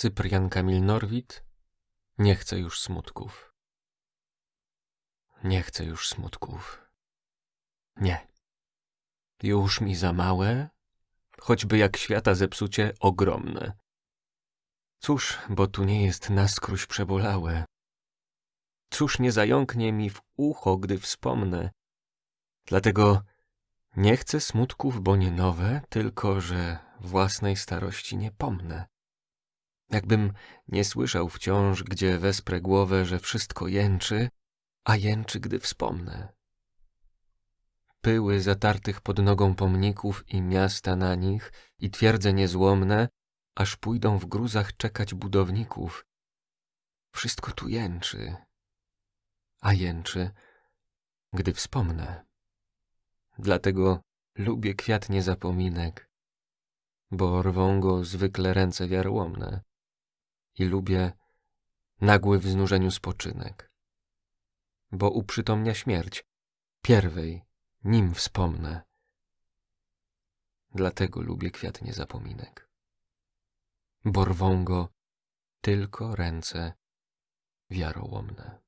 Cyprian Kamil Norwid Nie chcę już smutków. Nie chcę już smutków. Nie. Już mi za małe, choćby jak świata zepsucie ogromne. Cóż, bo tu nie jest naskróś przebolałe. Cóż nie zająknie mi w ucho, gdy wspomnę. Dlatego nie chcę smutków, bo nie nowe, tylko że własnej starości nie pomnę. Jakbym nie słyszał wciąż, gdzie wesprę głowę, że wszystko jęczy, a jęczy, gdy wspomnę. Pyły zatartych pod nogą pomników i miasta na nich, i twierdze niezłomne, aż pójdą w gruzach czekać budowników. Wszystko tu jęczy, a jęczy, gdy wspomnę. Dlatego lubię kwiat niezapominek, bo rwą go zwykle ręce wiarłomne i lubię nagły w znużeniu spoczynek, bo uprzytomnia śmierć, pierwej, nim wspomnę. Dlatego lubię kwiat niezapominek, bo rwą go tylko ręce wiarołomne.